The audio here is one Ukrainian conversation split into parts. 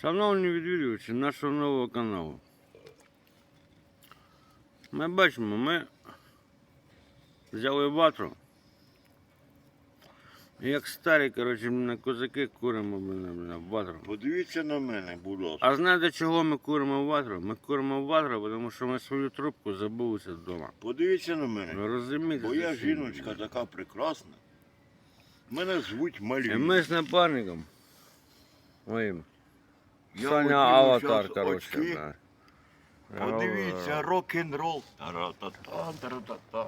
Шановні відвідувачі нашого нового каналу. Ми бачимо, ми взяли ватру. Як старі, коротше, на козаки куримо блін, на ватру. Подивіться на мене, будь ласка. А знаєте, чого ми куримо ватру? Ми куримо ватру, тому що ми свою трубку забулися вдома. Подивіться на мене. Ви розумієте? Бо я жіночка така прекрасна. Мене звуть Малі. І ми з напарником. Моїм. Я Саня аватар, щас коротше. очки. да. Подивіться, рок-н-рол. Тара-та-та, тара-та-та.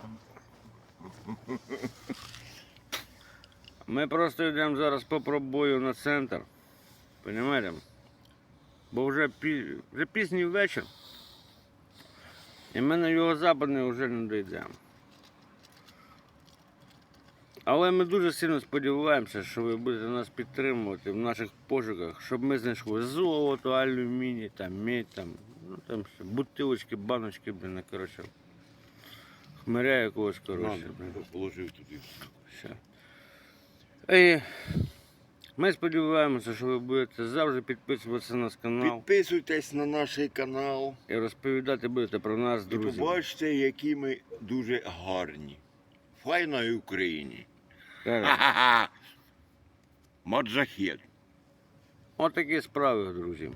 Ми просто йдемо зараз по пробою на центр. Понимаєте? Бо вже, пі... вже пізній вечір. І ми на його западний вже не дійдемо. Але ми дуже сильно сподіваємося, що ви будете нас підтримувати в наших пошуках, щоб ми знайшли золото, алюміній, там, медь, там, ну там бутилочки, баночки, блін, ну, коротше. Хмиря якогось, коротше. блін. Положив туди. Все. І ми сподіваємося, що ви будете завжди підписуватися на наш канал Підписуйтесь на наш канал і розповідати будете про нас, і друзі. побачите, які ми дуже гарні. Файна Україні. Так. Ха-ха-ха. Отакі справи, друзі.